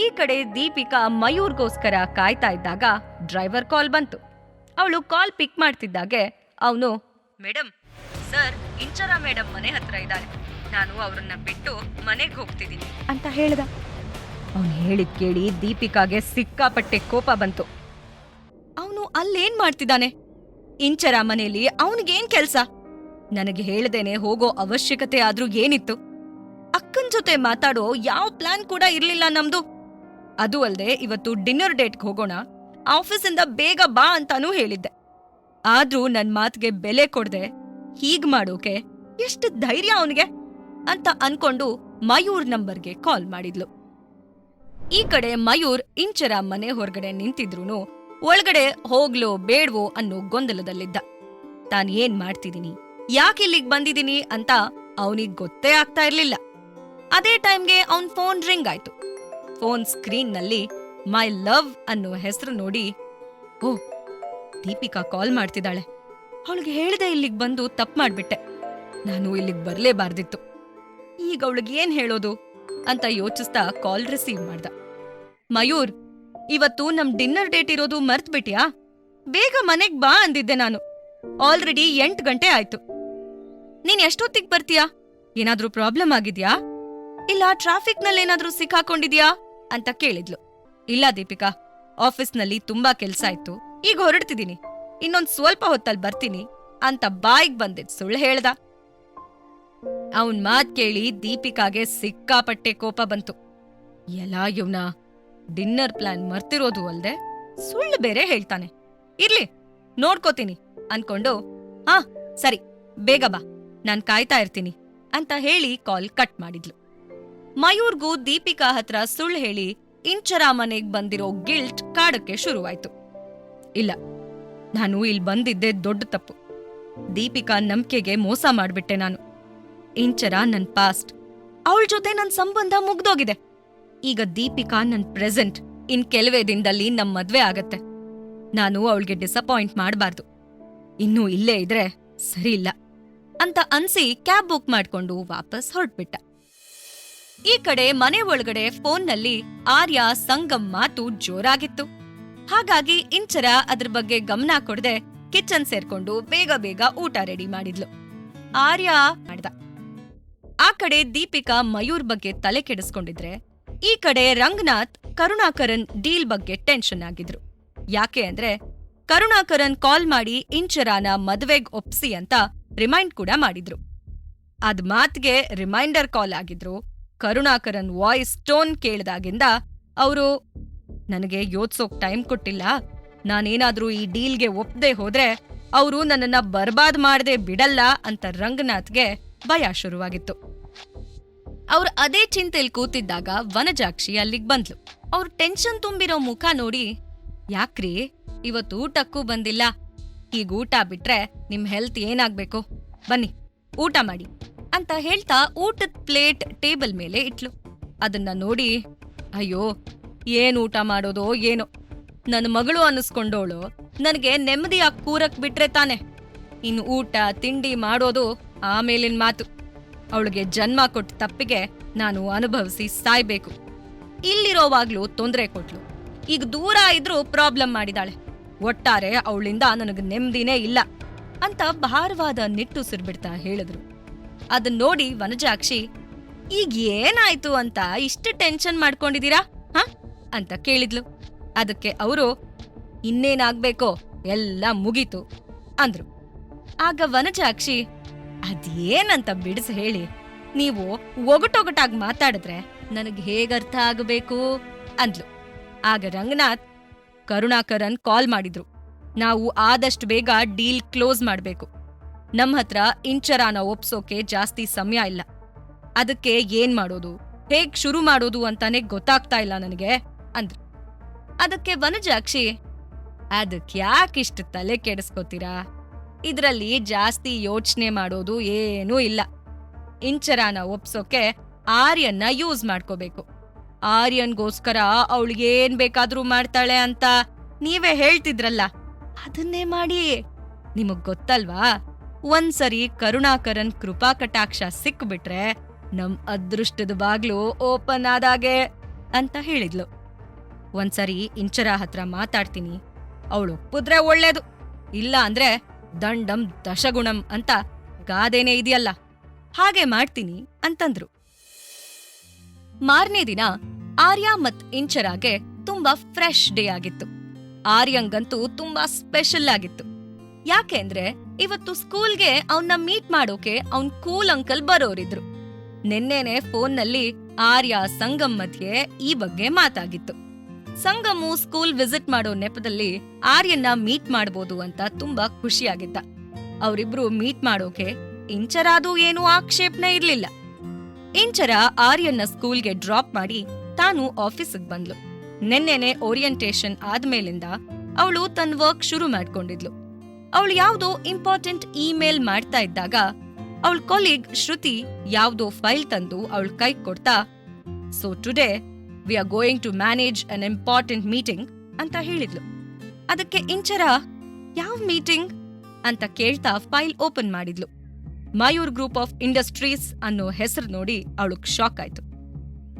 ಈ ಕಡೆ ದೀಪಿಕಾ ಮಯೂರ್ಗೋಸ್ಕರ ಕಾಯ್ತಾ ಇದ್ದಾಗ ಡ್ರೈವರ್ ಕಾಲ್ ಬಂತು. ಅವಳು ಕಾಲ್ ಪಿಕ್ ಮಾಡ್ತಿದ್ದಾಗೆ ಅವನು ಮೇಡಮ್ ಸರ್ ಇಂಚರ ಮೇಡಮ್ ಮನೆ ಹತ್ರ ಇದ್ದಾರೆ. ನಾನು ಅವ್ರನ್ನ ಬಿಟ್ಟು ಮನೆಗೆ ಹೋಗ್ತಿದ್ದೀನಿ. ಅಂತ ಹೇಳ್ದ. ಅವನು ಹೇಳಿದ್ ಕೇಳಿ ದೀಪಿಕಾಗೆ ಸಿಕ್ಕಾಪಟ್ಟೆ ಕೋಪ ಬಂತು. ಅವನು ಅಲ್ಲೇನ್ ಮಾಡ್ತಿದ್ದಾನೆ? ಇಂಚರ ಮನೆಯಲ್ಲಿ ಅವನಿಗೇನ್ ಕೆಲ್ಸ? ನನಗೆ ಹೇಳ್ದೇನೆ ಹೋಗೋ ಅವಶ್ಯಕತೆ ಆದ್ರೂ ಏನಿತ್ತು? ಅಕ್ಕನ್ ಜೊತೆ ಮಾತಾಡೋ ಯಾವ ಪ್ಲಾನ್ ಕೂಡ ಇರ್ಲಿಲ್ಲ ನಮ್ದು. ಅದು ಅಲ್ದೆ ಇವತ್ತು ಡಿನ್ನರ್ ಡೇಟ್ಗೆ ಹೋಗೋಣ. ಆಫೀಸಿಂದ ಬೇಗ ಬಾ ಅಂತಾನೂ ಹೇಳಿದ್ದೆ. ಆದ್ರೂ ನನ್ ಮಾತ್ಗೆ ಬೆಲೆ ಕೊಡ್ದೆ. ಹೀಗ್ ಮಾಡೋಕೆ ಎಷ್ಟು ಧೈರ್ಯ ಅವನಿಗೆ ಅಂತ ಅನ್ಕೊಂಡು ಮಯೂರ್ ನಂಬರ್ಗೆ ಕಾಲ್ ಮಾಡಿದ್ಲು. ಈ ಕಡೆ ಮಯೂರ್ ಇಂಚರ ಮನೆ ಹೊರಗಡೆ ನಿಂತಿದ್ರು ಒಳಗಡೆ ಹೋಗ್ಲೋ ಬೇಡ್ವೋ ಅನ್ನೋ ಗೊಂದಲದಲ್ಲಿದ್ದ. ತಾನ್ ಏನ್ ಮಾಡ್ತಿದ್ದೀನಿ ಯಾಕೆ ಇಲ್ಲಿಗ್ ಬಂದಿದ್ದೀನಿ ಅಂತ ಅವನಿಗ್ ಗೊತ್ತೇ ಆಗ್ತಾ ಇರ್ಲಿಲ್ಲ. ಅದೇ ಟೈಮ್ಗೆ ಅವನ್ ಫೋನ್ ರಿಂಗ್ ಆಯ್ತು. ಫೋನ್ ಸ್ಕ್ರೀನ್ನಲ್ಲಿ ಮೈ ಲವ್ ಅನ್ನೋ ಹೆಸರು ನೋಡಿ, ಓ, ದೀಪಿಕಾ ಕಾಲ್ ಮಾಡ್ತಿದ್ದಾಳೆ. ಅವಳಿಗೆ ಹೇಳ್ದೆ ಇಲ್ಲಿಗೆ ಬಂದು ತಪ್ಪು ಮಾಡ್ಬಿಟ್ಟೆ. ನಾನು ಇಲ್ಲಿಗೆ ಬರ್ಲೇಬಾರ್ದಿತ್ತು. ಈಗ ಅವಳಿಗೆ ಏನ್ ಹೇಳೋದು ಅಂತ ಯೋಚಿಸ್ತಾ ಕಾಲ್ ರಿಸೀವ್ ಮಾಡ್ದ. ಮಯೂರ್, ಇವತ್ತು ನಮ್ ಡಿನ್ನರ್ ಡೇಟ್ ಇರೋದು ಮರ್ತ್ ಬಿಟ್ಯಾ ಬೇಗ ಮನೆಗ್ ಬಾ ಅಂದಿದ್ದೆ ನಾನು. ಆಲ್ರೆಡಿ ಎಂಟು ಗಂಟೆ ಆಯ್ತು. ನೀನ್ ಎಷ್ಟೊತ್ತಿಗೆ ಬರ್ತೀಯಾ? ಏನಾದ್ರೂ ಪ್ರಾಬ್ಲಮ್ ಆಗಿದ್ಯಾ? ಇಲ್ಲ ಟ್ರಾಫಿಕ್ನಲ್ಲಿ ಏನಾದ್ರೂ ಸಿಕ್ಕಾಕೊಂಡಿದ್ಯಾ? ಅಂತ ಕೇಳಿದ್ಲು. ಇಲ್ಲ, ದೀಪಿಕಾ, ಆಫೀಸ್ನಲ್ಲಿ ತುಂಬಾ ಕೆಲ್ಸ ಇತ್ತು. ಈಗ ಹೊರಡ್ತಿದೀನಿ ಇನ್ನೊಂದ್ ಸ್ವಲ್ಪ ಹೊತ್ತಲ್ಲಿ ಬರ್ತೀನಿ ಅಂತ ಬಾಯಿಗ್ ಬಂದಿದ್ ಸುಳ್ಳು ಹೇಳ್ದ. ಅವನ್ ಮಾತ್ ಕೇಳಿ ದೀಪಿಕಾಗೆ ಸಿಕ್ಕಾಪಟ್ಟೆ ಕೋಪ ಬಂತು. ಎಲ್ಲ ಇವ್ನ ಡಿನ್ನರ್ ಪ್ಲಾನ್ ಮರ್ತಿರೋದು ಅಲ್ದೆ? ಸುಳ್ಳು ಬೇರೆ ಹೇಳ್ತಾನೆ. ಇರ್ಲಿ, ನೋಡ್ಕೋತೀನಿ, ಅನ್ಕೊಂಡು, ಹಾ, ಸರಿ, ಬೇಗ ಬಾ, ನಾನ್ ಕಾಯ್ತಾ ಇರ್ತೀನಿ, ಅಂತ ಹೇಳಿ ಕಾಲ್ ಕಟ್ ಮಾಡಿದ್ಲು. ಮಯೂರ್ಗೂ ದೀಪಿಕಾ ಹತ್ರ ಸುಳ್ಳು ಹೇಳಿ ಇಂಚರ ಮನೆಗ್ ಬಂದಿರೋ ಗಿಲ್ಟ್ ಕಾಡಕ್ಕೆ ಶುರುವಾಯ್ತು. ಇಲ್ಲ, ನಾನು ಇಲ್ಲಿ ಬಂದಿದ್ದೆ ದೊಡ್ಡ ತಪ್ಪು. ದೀಪಿಕಾ ನಂಬಿಕೆಗೆ ಮೋಸ ಮಾಡ್ಬಿಟ್ಟೆ ನಾನು. ಇಂಚರ ನನ್ ಪಾಸ್ಟ್ ಅವಳ ಜೊತೆ ನನ್ ಸಂಬಂಧ ಮುಗ್ದೋಗಿದೆ. ಈಗ ದೀಪಿಕಾ ನನ್ ಪ್ರೆಸೆಂಟ್ ಇನ್ ಕೆಲವೇ ದಿನದಲ್ಲಿ ನಮ್ ಮದ್ವೆ ಆಗತ್ತೆ. ನಾನು ಅವಳಿಗೆ ಡಿಸಪಾಯಿಂಟ್ ಮಾಡಬಾರ್ದು. ಇನ್ನೂ ಇಲ್ಲೇ ಇದ್ರೆ ಸರಿ ಇಲ್ಲ ಅಂತ ಅನ್ಸಿ ಕ್ಯಾಬ್ ಬುಕ್ ಮಾಡ್ಕೊಂಡು ವಾಪಸ್ ಹೊರಟ್ಬಿಟ್ಟ. ಈ ಕಡೆ ಮನೆ ಒಳಗಡೆ ಫೋನ್ನಲ್ಲಿ ಆರ್ಯ ಸಂಗಮ್ ಮಾತು ಜೋರಾಗಿತ್ತು. ಹಾಗಾಗಿ ಇಂಚರ ಅದ್ರ ಬಗ್ಗೆ ಗಮನ ಕೊಡದೆ ಕಿಚನ್ ಸೇರ್ಕೊಂಡು ಬೇಗ ಬೇಗ ಊಟ ರೆಡಿ ಮಾಡಿದ್ಲು. ಆರ್ಯ ಮಾಡ್ದ. ಆ ಕಡೆ ದೀಪಿಕಾ ಮಯೂರ್ ಬಗ್ಗೆ ತಲೆ ಕೆಡಿಸ್ಕೊಂಡಿದ್ರೆ, ಈ ಕಡೆ ರಂಗನಾಥ್, ಕರುಣಾಕರನ್ ಡೀಲ್ ಬಗ್ಗೆ ಟೆನ್ಷನ್ ಆಗಿದ್ರು. ಯಾಕೆ ಅಂದ್ರೆ, ಕರುಣಾಕರನ್ ಕಾಲ್ ಮಾಡಿ ಇಂಚರಾನ ಮದ್ವೆಗ್ ಒಪ್ಸಿ ಅಂತ ರಿಮೈಂಡ್ ಕೂಡ ಮಾಡಿದ್ರು. ಅದ್ ಮಾತ್ಗೆ ರಿಮೈಂಡರ್ ಕಾಲ್ ಆಗಿದ್ರು ಕರುಣಾಕರನ್ ವಾಯ್ಸ್ ಟೋನ್ ಕೇಳಿದಾಗಿಂದ ಅವರು, ನನಗೆ ಯೋಚ್ಸೋಕ್ ಟೈಮ್ ಕೊಟ್ಟಿಲ್ಲ. ನಾನೇನಾದ್ರೂ ಈ ಡೀಲ್ಗೆ ಒಪ್ಪದೆ ಹೋದ್ರೆ ಅವರು ನನ್ನನ್ನ ಬರ್ಬಾದ್ ಮಾಡದೆ ಬಿಡಲ್ಲ ಅಂತ ರಂಗನಾಥ್ಗೆ ಭಯ ಶುರುವಾಗಿತ್ತು. ಅವ್ರು ಅದೇ ಚಿಂತೆಲ್ ಕೂತಿದ್ದಾಗ ವನಜಾಕ್ಷಿ ಅಲ್ಲಿಗ್ ಬಂದ್ಲು. ಅವ್ರ ಟೆನ್ಷನ್ ತುಂಬಿರೋ ಮುಖ ನೋಡಿ, ಯಾಕ್ರಿ? ಇವತ್ತು ಊಟಕ್ಕೂ ಬಂದಿಲ್ಲ. ಈಗ ಊಟ ಬಿಟ್ರೆ ನಿಮ್ ಹೆಲ್ತ್ ಏನಾಗ್ಬೇಕು? ಬನ್ನಿ, ಊಟ ಮಾಡಿ. ಅಂತ ಹೇಳ್ತಾ ಊಟದ ಪ್ಲೇಟ್ ಟೇಬಲ್ ಮೇಲೆ ಇಟ್ಲು. ಅದನ್ನ ನೋಡಿ, ಅಯ್ಯೋ, ಏನ್ ಊಟ ಮಾಡೋದೋ ಏನೋ. ನನ್ನ ಮಗಳು ಅನ್ನಿಸ್ಕೊಂಡೋಳು ನನಗೆ ನೆಮ್ಮದಿಯಾಗಿ ಕೂರಕ್ ಬಿಟ್ರೆ ತಾನೆ. ಇನ್ನು ಊಟ, ತಿಂಡಿ ಮಾಡೋದು ಆಮೇಲಿನ ಮಾತು. ಅವಳಿಗೆ ಜನ್ಮ ಕೊಟ್ಟ ತಪ್ಪಿಗೆ ನಾನು ಅನುಭವಿಸಿ ಸಾಯ್ಬೇಕು. ಇಲ್ಲಿರೋವಾಗ್ಲೂ ತೊಂದರೆ ಕೊಟ್ಲು. ಈಗ ದೂರ ಇದ್ರೂ ಪ್ರಾಬ್ಲಮ್ ಮಾಡಿದಾಳೆ. ಒಟ್ಟಾರೆ ಅವಳಿಂದ ನನಗೆ ನೆಮ್ಮದಿನೇ ಇಲ್ಲ ಅಂತ ಭಾರವಾದ ನಿಟ್ಟುಸಿರ್ಬಿಡ್ತಾ ಹೇಳಿದ್ರು. ಅದನ್ ನೋಡಿ ವನಜಾಕ್ಷಿ, ಈಗ ಏನಾಯ್ತು ಅಂತ ಇಷ್ಟು ಟೆನ್ಷನ್ ಮಾಡ್ಕೊಂಡಿದೀರಾ? ಹ? ಅಂತ ಕೇಳಿದ್ಲು. ಅದಕ್ಕೆ ಅವರು, ಇನ್ನೇನಾಗ್ಬೇಕೋ, ಎಲ್ಲ ಮುಗೀತು, ಅಂದ್ರು. ಆಗ ವನಜಾಕ್ಷಿ, ಅದೇನಂತ ಬಿಡಿಸಿ ಹೇಳಿ, ನೀವು ಒಗಟೊಗಟಾಗಿ ಮಾತಾಡಿದ್ರೆ ನನಗೆ ಹೇಗರ್ಥ ಆಗಬೇಕು? ಅಂದ್ಲು. ಆಗ ರಂಗನಾಥ್ ಕರುಣಾಕರನ್ ಕಾಲ್ ಮಾಡಿದ್ರು. ನಾವು ಆದಷ್ಟು ಬೇಗ ಡೀಲ್ ಕ್ಲೋಸ್ ಮಾಡ್ಬೇಕು. ನಮ್ ಹತ್ರ ಇಂಚರಾನ ಒಪ್ಸೋಕೆ ಜಾಸ್ತಿ ಸಮಯ ಇಲ್ಲ. ಅದಕ್ಕೆ ಏನ್ ಮಾಡೋದು? ಹೇಗ್ ಶುರು ಮಾಡೋದು ಅಂತಾನೆ ಗೊತ್ತಾಗ್ತಾ ಇಲ್ಲ ನನಗೆ, ಅಂದ್ರು. ಅದಕ್ಕೆ ವನಜಾಕ್ಷಿ ಅದಕ್ಕೆ ಯಾಕಿಷ್ಟು ತಲೆ ಕೆಡಿಸ್ಕೋತೀರಾ? ಇದರಲ್ಲಿ ಜಾಸ್ತಿ ಯೋಚನೆ ಮಾಡೋದು ಏನೂ ಇಲ್ಲ. ಇಂಚರಾನ ಒಪ್ಸೋಕೆ ಆರ್ಯನ್ನ ಯೂಸ್ ಮಾಡ್ಕೋಬೇಕು. ಆರ್ಯನ್ಗೋಸ್ಕರ ಅವಳಿಗೇನ್ ಬೇಕಾದ್ರೂ ಮಾಡ್ತಾಳೆ ಅಂತ ನೀವೇ ಹೇಳ್ತಿದ್ರಲ್ಲ, ಅದನ್ನೇ ಮಾಡಿ. ನಿಮಗ್ ಗೊತ್ತಲ್ವಾ? ಒಂದ್ಸರಿ ಕರುಣಾಕರನ್ ಕೃಪಾ ಕಟಾಕ್ಷ ಸಿಕ್ಬಿಟ್ರೆ ನಮ್ ಅದೃಷ್ಟದ ಬಾಗ್ಲು ಓಪನ್ ಆದಾಗೆ ಅಂತ ಹೇಳಿದ್ಲು. ಒಂದ್ಸರಿ ಇಂಚರ ಹತ್ರ ಮಾತಾಡ್ತೀನಿ. ಅವಳು ಒಪ್ಪಿದ್ರೆ ಒಳ್ಳೇದು. ಇಲ್ಲ ಅಂದ್ರೆ ದಂಡಂ ದಶಗುಣಂ ಅಂತ ಗಾದೆನೇ ಇದೆಯಲ್ಲ. ಹಾಗೆ ಮಾಡ್ತೀನಿ ಅಂತಂದ್ರು. ಮಾರನೇ ದಿನ ಆರ್ಯ ಮತ್ ಇಂಚರಾಗೆ ತುಂಬಾ ಫ್ರೆಶ್ ಡೇ ಆಗಿತ್ತು. ಆರ್ಯಂಗಂತೂ ತುಂಬಾ ಸ್ಪೆಷಲ್ ಆಗಿತ್ತು. ಯಾಕೆಂದ್ರೆ ಇವತ್ತು ಸ್ಕೂಲ್ಗೆ ಅವನ್ನ ಮೀಟ್ ಮಾಡೋಕೆ ಅವನ್ ಕೂಲ್ ಅಂಕಲ್ ಬರೋರಿದ್ರು. ನಿನ್ನೆನೆ ಫೋನ್ನಲ್ಲಿ ಆರ್ಯ, ಸಂಗಮ್ ಮಧ್ಯೆ ಈ ಬಗ್ಗೆ ಮಾತಾಗಿತ್ತು. ಸಂಗಮು ಸ್ಕೂಲ್ ವಿಸಿಟ್ ಮಾಡೋ ನೆಪದಲ್ಲಿ ಆರ್ಯನ್ನ ಮೀಟ್ ಮಾಡ್ಬೋದು ಅಂತ ತುಂಬಾ ಖುಷಿಯಾಗಿದ್ದ. ಅವರಿಬ್ರು ಮೀಟ್ ಮಾಡೋಕೆ ಇಂಚರಾದೂ ಏನೂ ಆಕ್ಷೇಪಣೆ ಇರ್ಲಿಲ್ಲ. ಇಂಚರ ಆರ್ಯನ್ನ ಸ್ಕೂಲ್ಗೆ ಡ್ರಾಪ್ ಮಾಡಿ ತಾನು ಆಫೀಸಿಗೆ ಬಂದ್ಲು. ನಿನ್ನೆನೆ ಓರಿಯಂಟೇಷನ್ ಆದ್ಮೇಲಿಂದ ಅವಳು ತನ್ನ ವರ್ಕ್ ಶುರು ಮಾಡ್ಕೊಂಡಿದ್ಲು. ಅವಳು ಯಾವುದೋ ಇಂಪಾರ್ಟೆಂಟ್ ಇಮೇಲ್ ಮಾಡ್ತಾ ಇದ್ದಾಗ ಅವಳ ಕೊಲೀಗ್ ಶ್ರುತಿ ಯಾವುದೋ ಫೈಲ್ ತಂದು ಅವಳ ಕೈ ಕೊಡ್ತಾ so today we are going to manage an important meeting ಅಂತ ಹೇಳಿದ್ಲು. ಅದಕ್ಕೆ ಇಂಚರ, ಯಾವ ಮೀಟಿಂಗ್ ಅಂತ ಕೇಳ್ತಾ ಫೈಲ್ ಓಪನ್ ಮಾಡಿದ್ಲು. ಮಯೂರ್ ಗ್ರೂಪ್ ಆಫ್ ಇಂಡಸ್ಟ್ರೀಸ್ ಅನ್ನೋ ಹೆಸರು ನೋಡಿ ಅವಳಗ್ ಶಾಕ್ ಆಯ್ತು.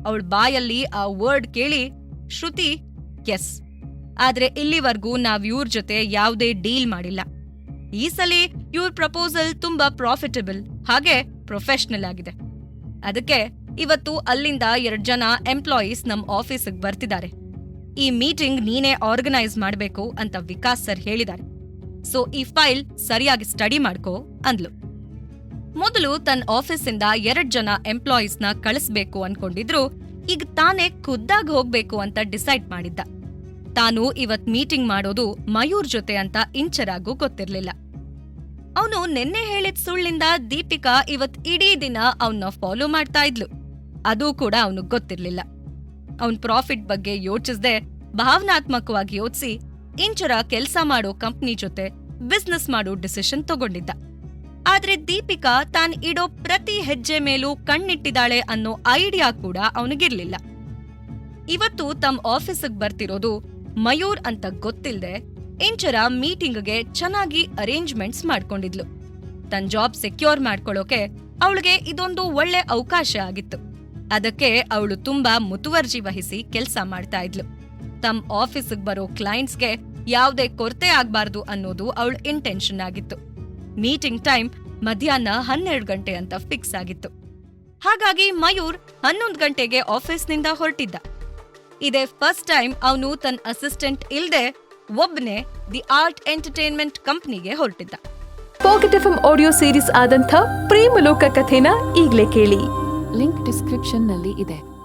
ಅವಳ ಬಾಯಲ್ಲಿ ಆ ವರ್ಡ್ ಕೇಳಿ, ಶ್ರುತಿ ಎಸ್ ಆದ್ರೆ ಇಲ್ಲಿವರೆಗೂ ನಾವ್ ಇವ್ರ ಜೊತೆ ಯಾವುದೇ ಡೀಲ್ ಮಾಡಿಲ್ಲ. ಈ ಸಲ ಇವ್ರ ಪ್ರಪೋಸಲ್ ತುಂಬಾ ಪ್ರಾಫಿಟಬಲ್ ಹಾಗೆ ಪ್ರೊಫೆಷನಲ್ ಆಗಿದೆ. ಅದಕ್ಕೆ ಇವತ್ತು ಅಲ್ಲಿಂದ ಎರಡ್ ಜನ ಎಂಪ್ಲಾಯೀಸ್ ನಮ್ ಆಫೀಸಿಗೆ ಬರ್ತಿದ್ದಾರೆ. ಈ ಮೀಟಿಂಗ್ ನೀನೇ ಆರ್ಗನೈಸ್ ಮಾಡ್ಬೇಕು ಅಂತ ವಿಕಾಸ್ ಸರ್ ಹೇಳಿದ್ದಾರೆ. ಸೊ ಈ ಫೈಲ್ ಸರಿಯಾಗಿ ಸ್ಟಡಿ ಮಾಡ್ಕೋ ಅಂದ್ಲು. ಮೊದಲು ತನ್ನ ಆಫೀಸಿಂದ ಎರಡ್ ಜನ ಎಂಪ್ಲಾಯೀಸ್ನ ಕಳಿಸ್ಬೇಕು ಅನ್ಕೊಂಡಿದ್ರು, ಈಗ ತಾನೇ ಖುದ್ದಾಗ್ ಹೋಗ್ಬೇಕು ಅಂತ ಡಿಸೈಡ್ ಮಾಡಿದ್ದ. ತಾನು ಇವತ್ ಮೀಟಿಂಗ್ ಮಾಡೋದು ಮಯೂರ್ ಜೊತೆ ಅಂತ ಇಂಚರಾಗೂ ಗೊತ್ತಿರ್ಲಿಲ್ಲ. ಅವನು ನಿನ್ನೆ ಹೇಳಿದ ಸುಳ್ಳಿಂದ ದೀಪಿಕಾ ಇವತ್ ಇಡೀ ದಿನ ಅವನ್ನ ಫಾಲೋ ಮಾಡ್ತಾ ಇದ್ಲು. ಅದು ಕೂಡ ಅವನು ಗೊತ್ತಿರ್ಲಿಲ್ಲ. ಅವನ್ ಪ್ರಾಫಿಟ್ ಬಗ್ಗೆ ಯೋಚಿಸ್ದೆ ಭಾವನಾತ್ಮಕವಾಗಿ ಯೋಚಿಸಿ ಇಂಚರ ಕೆಲ್ಸ ಮಾಡೋ ಕಂಪ್ನಿ ಜೊತೆ ಬಿಸ್ನೆಸ್ ಮಾಡೋ ಡಿಸಿಷನ್ ತಗೊಂಡಿದ್ದ. ಆದ್ರೆ ದೀಪಿಕಾ ತಾನ್ ಇಡೋ ಪ್ರತಿ ಹೆಜ್ಜೆ ಮೇಲೂ ಕಣ್ಣಿಟ್ಟಿದ್ದಾಳೆ ಅನ್ನೋ ಐಡಿಯಾ ಕೂಡ ಅವನಿಗಿರ್ಲಿಲ್ಲ. ಇವತ್ತು ತಮ್ಮ ಆಫೀಸಿಗೆ ಬರ್ತಿರೋದು ಮಯೂರ್ ಅಂತ ಗೊತ್ತಿಲ್ದೆ ಇಂಚರ ಮೀಟಿಂಗ್ಗೆ ಚೆನ್ನಾಗಿ ಅರೇಂಜ್ಮೆಂಟ್ಸ್ ಮಾಡ್ಕೊಂಡಿದ್ಲು. ತನ್ನ ಜಾಬ್ ಸೆಕ್ಯೂರ್ ಮಾಡ್ಕೊಳ್ಳೋಕೆ ಅವಳಿಗೆ ಇದೊಂದು ಒಳ್ಳೆ ಅವಕಾಶ ಆಗಿತ್ತು. ಅದಕ್ಕೆ ಅವಳು ತುಂಬಾ ಮುತುವರ್ಜಿ ವಹಿಸಿ ಕೆಲಸ ಮಾಡ್ತಾ ಇದ್ಲು. ತಮ್ಮ ಆಫೀಸ್ಗೆ ಬರೋ ಕ್ಲೈಂಟ್ಸ್ಗೆ ಯಾವುದೇ ಕೊರತೆ ಆಗ್ಬಾರ್ದು ಅನ್ನೋದು ಅವಳ ಇಂಟೆನ್ಷನ್ ಆಗಿತ್ತು. ಮೀಟಿಂಗ್ ಟೈಮ್ ಮಧ್ಯಾಹ್ನ ಹನ್ನೆರಡು ಗಂಟೆ ಅಂತ ಫಿಕ್ಸ್ ಆಗಿತ್ತು. ಹಾಗಾಗಿ ಮಯೂರ್ ಹನ್ನೊಂದು ಗಂಟೆಗೆ ಆಫೀಸ್ನಿಂದ ಹೊರಟಿದ್ದ. ಇದೇ ಫಸ್ಟ್ ಟೈಮ್ ಅವನು ತನ್ನ ಅಸಿಸ್ಟೆಂಟ್ ಇಲ್ದೆ ಒಬ್ನೇ ದಿ ಆರ್ಟ್ ಎಂಟರ್ಟೈನ್ಮೆಂಟ್ ಕಂಪ್ನಿಗೆ ಹೊರಟಿದ್ದ. ಪಾಕೆಟ್ ಎಫ್ ಆಡಿಯೋ ಸೀರೀಸ್ ಆದಂಥ ಪ್ರೇಮಲೋಕ ಕಥೆನ ಈಗಲೇ ಕೇಳಿ. ಲಿಂಕ್ ಡಿಸ್ಕ್ರಿಪ್ಷನ್ನಲ್ಲಿ ಇದೆ.